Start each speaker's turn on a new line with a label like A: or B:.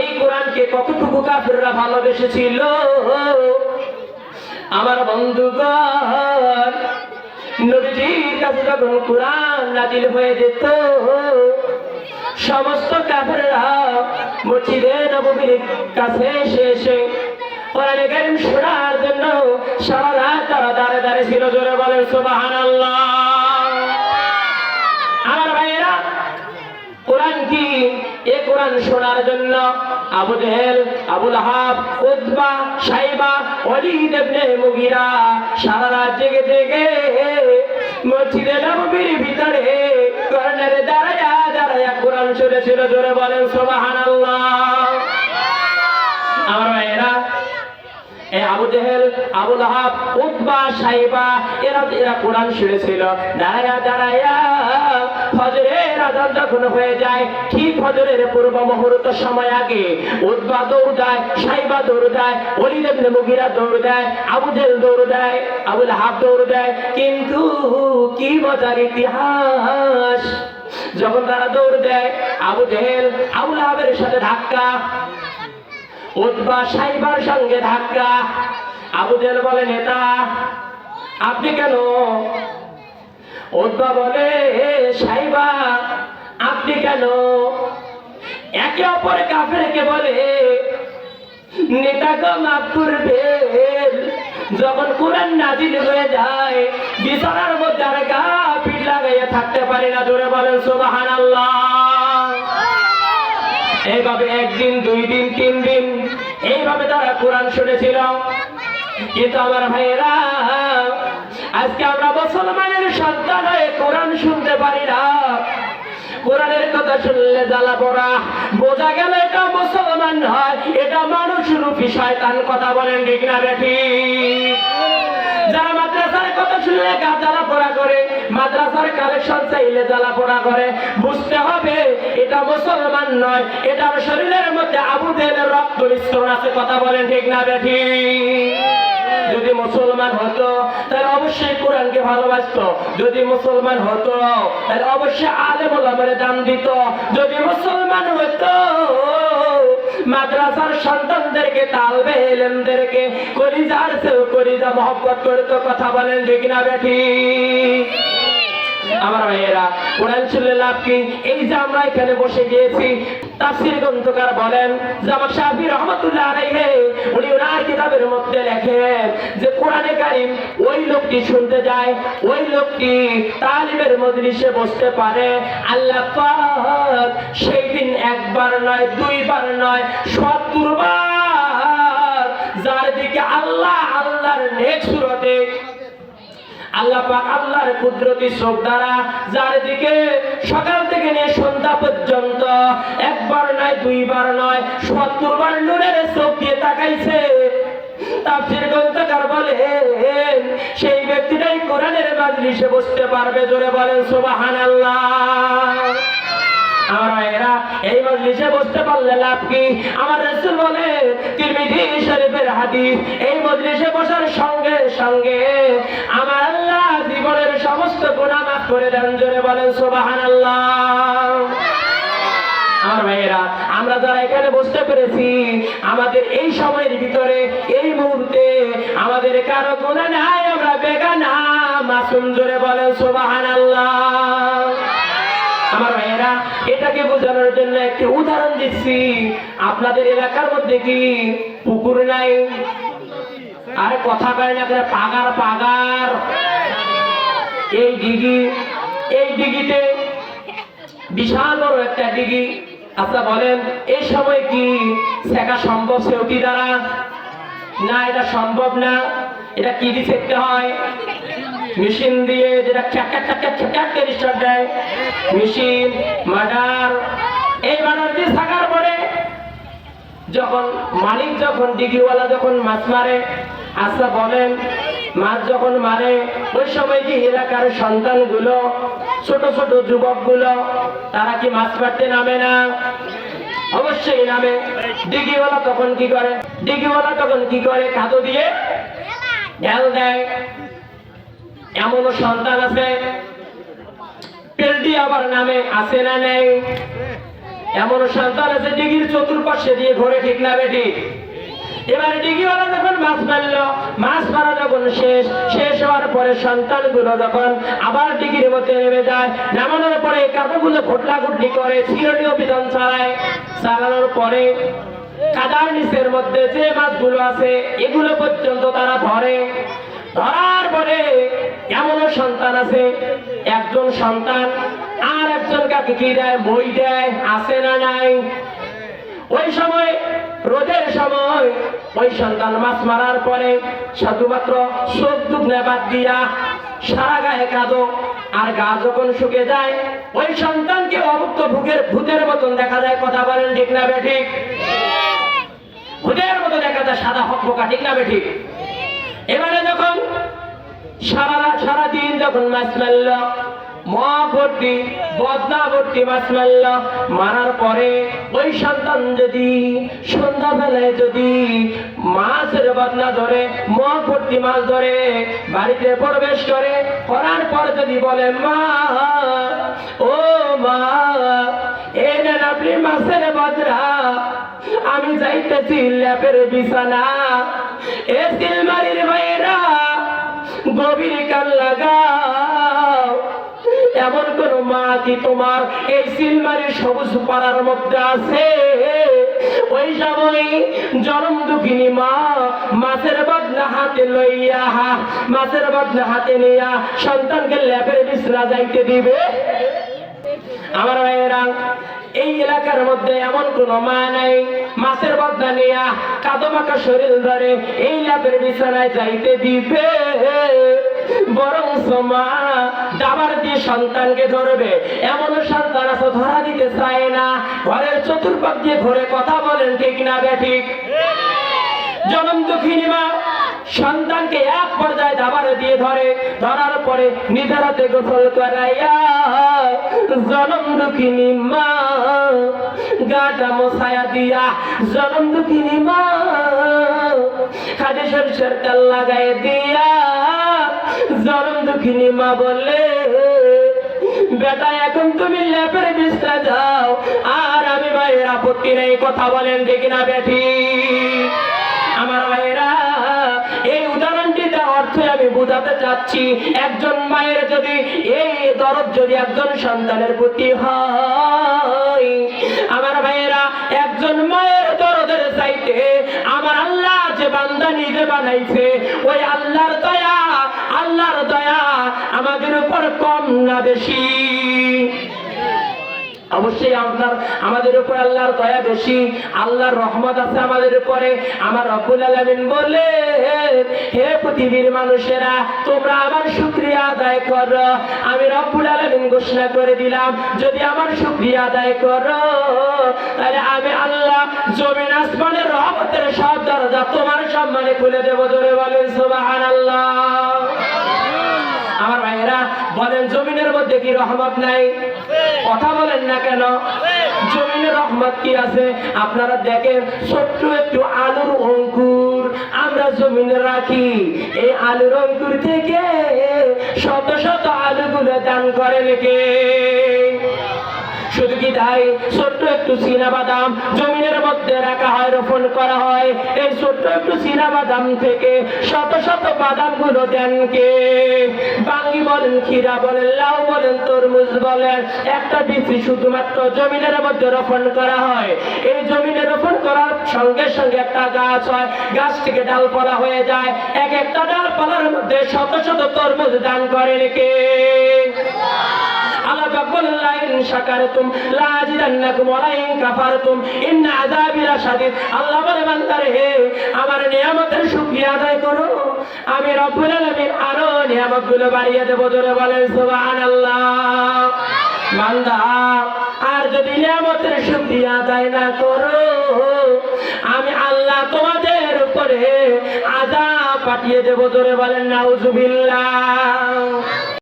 A: এই কোরআনকে কতটুকু কাফেররা ভালোবেসেছিল? আমার বন্ধুগণ, নবীজির কাছে যখন কোরআন নাজিল হয়ে যেত, সমস্ত কাফেররা মসজিদে নবীর কাছে এসে কোরআনে কারিম শোনার জন্য সারা রাত তারা দাঁড়ে দাঁড়িয়ে ছিল। জোরে বলেন, সুবহানাল্লাহ আমার ভাইয়েরা কোরআন কি এ কোরআন শোনার জন্য আবু জেহেল আবুল আহাব উদ্বা সাইবা অলিদ ইবনে মুগিরা সারা রাত জেগে জেগে মসজিদে নববীর ভিতরে কর্নারে দাঁড়ায়া দাঁড়ায়া কোরআন শুনেছিল, জোরে বলেন সুবহানাল্লাহ। আমার ভাইয়েরা Abu Jahl, Abu Lahab, Utba, Shaiba, এরা এরা কোরআন শুনেছিল, দাঁড়ায়া দাঁড়ায়া আজান যখন হয়ে যায়, ঠিক ফজরের পূর্ব মুহূর্ত সময় আগে উতবা দৌড় দেয়, সাইবা দৌড় দেয় অলিদ মুগিরা দৌড় দেয় দৌড় দেয় আবু লাহাব দৌড় দেয়। কিন্তু কি মজার ইতিহাস! যখন তারা দৌড় দেয় আবু জেহেল আবু লাহাবের সাথে ধাক্কা উদ্বা সাইবার সঙ্গে ধাক্কা। আবু জেল বলে, নেতা, আপনি কেন উদ্বা বলে "এ সাইবা, আপনি কেন একে অপরে কাফেরকে বলে নেতাকে মাফ করবেন যখন কোরআন নাজিল হয়ে যায়, বিছানার মধ্যে আর গা পিঠ লাগাইয়া থাকতে পারি না। জোরে বলেন, সুবহানাল্লাহ। এইভাবে একদিন, দুই দিন, তিন দিন, এইভাবে তারা কোরআন শুনেছিল। কিন্তু আমার ভাইয়েরা আজকে আমরা মুসলমানের সন্তান হয়ে কোরআন শুনতে পারি না। কোরআনের কথা শুনলে জ্বালা পড়া। বোঝা গেল এটা মুসলমান নয় এটা মানুষ রূপী শয়তান কথা বলেন ঠিক না বেঠি? যারা মাদ্রাসার কথা শুনলে গা জ্বালা পোড়া করে, মাদ্রাসার কালেকশন চাইলে জ্বালা পোড়া করে, বুঝতে হবে এটা মুসলমান নয়, এটার শরীরের মধ্যে আবু জেহেলের রক্ত মিশ্রণ আছে, কথা বলেন ঠিক না বেঠি? যদি মুসলমান হতো, তাহলে অবশ্যই কোরআনকে ভালোবাসত। যদি মুসলমান হতো, তাহলে অবশ্যই আলেম ওলামারে দাম দিত। যদি মুসলমান হতো, মাদ্রাসার সন্তানদেরকে, তালবে এলেমদেরকে, কলিজার সেও কলিজা মহব্বত করতো। কথা বলেন ঠিক না বেঠি? আমার ভাইয়েরা, কোরআন শুনলে লাভ কি? এই যে আমরা এখানে বসে গিয়েছি, তাফসীর গ্রন্থকার বলেন জামা শাহি রহমতুল্লাহ আলাইহি, উনি ওনার কিতাবের মধ্যে লেখেন যে কোরআনে কারিম ওই লোকটি শুনতে যায়, ওই লোকটি তালিমের মজলিসে বসতে পারে। আল্লাহ পাক সেই দিন একবার নয়, দুইবার নয় সত্তর যার দিকে আল্লাহ, আল্লাহর নেক সুরতে আল্লাহ পাক আল্লাহর কুদরতি দ্বারা যার দিকে সকাল থেকে নিয়ে সন্ধ্যা পর্যন্ত একবার নয়, দুইবার নয়, সত্তর বার নূরের চোখ দিয়ে তাকাইছে। সেই ব্যক্তিটাই কোরআনের মাজলিসে বসতে পারবে, জোরে বলেন ভাইয়েরা এই মজলিসে বসতে পারলে লাভ কি? আমার বলে, তিরমিজি শরীফের হাদিস, এই মজলিসে বসার সঙ্গে সঙ্গে আমার করে দেন, জোরে বলেন, সুবহানাল্লাহ। আমার ভাইয়েরা, আমরা যারা এখানে বসতে পেরেছি, আমাদের এই সময়ের ভিতরে, এই মুহূর্তে আমাদের কারও গুণা নাই, আমরা বেগানা মাসুম জোরে বলেন, সুবহানাল্লাহ। আমার ভাইয়েরা, এটাকে বোঝানোর জন্য একটি উদাহরণ দিচ্ছি। আপনাদের এলাকার মধ্যে কি পুকুর নাই? আরে কথা কয় না পাগার পাগার। এই ডিগি এই ডিগিতে বিশাল বড় একটা ডিগি আপনারা বলেন এই সময় কি শেখা সম্ভব সেউটি দ্বারা না এটা সম্ভব না এটা কি দিয়ে শেখতে হয় মেশিন দিয়ে যেটা খ্যাকা খ্যাকা খ্যাকা করে স্টার্ট দেয় মেশিন মার্ডার এই মার্ডার দিয়ে থাকার পরে যখন মালিক যখন ডিগিওয়ালা যখন মাছ মারে আচ্ছা বলেন মাছ যখন মারে, ওই সময় কি এলাকার সন্তানগুলো, ছোট ছোট যুবকগুলো, তারা কি মাছ মারতে নামে না? অবশ্যই নামে। ডিগিওয়ালা তখন কি করে? ডিগিওয়ালা তখন কি করে? কাদো দিয়ে ঢেল দেয়। এমনও সন্তান আছে। পেলটি আবার নামে আসে না নেই? এমন সন্তান আছে, ডিগির চতুর্পাশে দিয়ে ঘোরে, ঠিক না বেটি এবারে ডিগিওয়ালা যখন মাছ মারলো, মাছ মারা যখন শেষ শেষ হওয়ার পরে সন্তানগুলো যখন আবার ডিগির মধ্যে নেমে যায়, নামানোর পরে ঘটলা ঘুটলি করে চিরনীয় বিধান চালায় চালানোর পরে কাদার নিচের মধ্যে যে মাছগুলো আছে, এগুলো পর্যন্ত তারা ধরে। ধরার পরে এমনও সন্তান আছে, একজন সন্তান, আর একজন কাকে কি দেয়? বই দেয়, আছে না নাই? ওই সময় রোদের সময় ওই সন্তান মাছ মারার পরে শুধুমাত্র চোখ দুগ্নে বাদ দিয়া সারা গায়ে কাঁদো, আর গা যখন শুকে যায়, ওই সন্তানকে অভুক্ত ভুকের ভূতের মতন দেখা যায়। কথা বলেন ঠিক না বে ঠিক? ভূতের মতো দেখা যায়, সাদা হক পোকা ঠিক না বে ঠিক? এবারে যখন সারা সারাদিন যখন মাছ মারল মা ভর্তি বদনা ভর্তি মাছ মারল মারার পরে ওই সন্তান যদি সন্ধ্যাবেলায় যদি মাছের বদনা ধরে মা ভর্তি মাছ ধরে, বাড়িতে প্রবেশ করে, করার পর যদি বলে, মা, ও মা নেন আপনি মাছের বদরা আমি যাইতেছি ল্যাপের বিছানা, এ সিলমারির ভাইরা গভীর কান লাগাও এমন কোন মা কি তোমার এই সিলমারির সবুজ পাড়ার মধ্যে আছে? ওই সময় জনম দুঃখিনী মা, মাছের বদনা হাতে লইয়া, মাছের বদনা হাতে নিয়া সন্তানকে ল্যাপের বিছরা যাইতে দিবে। আমার ভাইয়েরা, এই এলাকার মধ্যে এমন কোন মা নাই, মাছের বদনা নিয়া কাদো মাখা শরীর ধরে এই লাভের বিছানায় যাইতে দিবে। বরং মা দাবার দিয়ে সন্তানকে ধরবে। এমন সন্তান আছে, ধরা দিতে চায় না। ঘরের চতুর্পাক দিয়ে ঘরে কথা বলেন, ঠিক না ঠিক? জনম দুঃখিনী মা, সন্তানকে এক পর্যায়ে দাবারে দিয়ে ধরে। ধরার পরে নিধারাতে গোসল করাইয়া জনম দুঃখিনী মা, গাটা মশায়া দিয়া জনম দুঃখিনী মা খাদে সরষের তেল লাগাই দিয়া জনম দুঃখিনী মা বললে, বেটা, এখন তুমি বিস্তার যাও আর আমি ভাইয়ের আপত্তি নেই, কথা বলেন দেখি না আমার ভাইয়েরা এই আমি চাচ্ছি, একজন মায়ের যদি এই দরদ যদি একজন সন্তানের প্রতি হয়, আমার ভাইয়েরা একজন মায়ের দরদের চাইতে আমার আল্লাহ যে বান্দা নিজে বানাইছে, ওই আল্লাহর কম না বেশি অবশ্যই আপনার আমাদের উপর আল্লাহর দয়া বেশি। আল্লাহর রহমত আছে আমাদের উপরে। আমার রব্বুল আলামিন বলে, হে পৃথিবীর মানুষেরা, তোমরা আমার শুকরিয়া আদায় করো। আমি রব্বুল আলামিন ঘোষণা করে দিলাম, যদি আমার শুকরিয়া আদায় করো, তাহলে আমি আল্লাহ জমিন, আসমানের রহমতের সব দরজা তোমার সম্মানে খুলে দেবো। ধরে বলেন, সুবহানাল্লাহ। আমার ভাইয়েরা, বলেন, জমিনের মধ্যে কি রহমত নাই? কথা বলেন না কেন? জমিনের রহমত কি আছে? আপনারা দেখেন, ছোট্ট একটু আলুর অঙ্কুর আমরা জমিনে রাখি। এই আলুর অঙ্কুর থেকে শত শত আলুগুলো দান করে লেগে শুধু কি তাই? ছোট্ট একটু চীনা বাদাম জমিনের মধ্যে রাখা হয় রোপণ করা হয়। এই ছোট্ট একটু চীনা বাদাম থেকে শত শত বাদামগুলো দেন কে? বাঙ্গি বলেন, ক্ষীরা বলেন, লাউ বলেন, তরমুজ বলেন। একটা বিচি শুধুমাত্র জমিনের মধ্যে রোপণ করা হয়। এই জমিনে রোপণ করার সঙ্গে সঙ্গে একটা গাছ হয়। গাছ থেকে ডাল ডালপালা হয়ে যায়। এক একটা ডাল ডালপালার মধ্যে শত শত তরমুজ দান করেন কে? আল্লাহ পাক লা ইন শাকারতুম লা আজিদান্নাকুম ওয়া লা কাফারতুম ইন্না আযাবি আল্লাহ বলে, বান্দারে, হে, আমার নিয়ামতের শুকরিয়া আদায় করো। আমি রব্বুল আরও নিয়ামতগুলো বাড়িয়ে দেব, জোরে বলেন আর যদি নিয়ামতের শুকরিয়া আদায় না করো, আমি আল্লাহ তোমাদের উপরে আযাব পাঠিয়ে দেব, জোরে বলেন, নাউজুবিল্লাহ।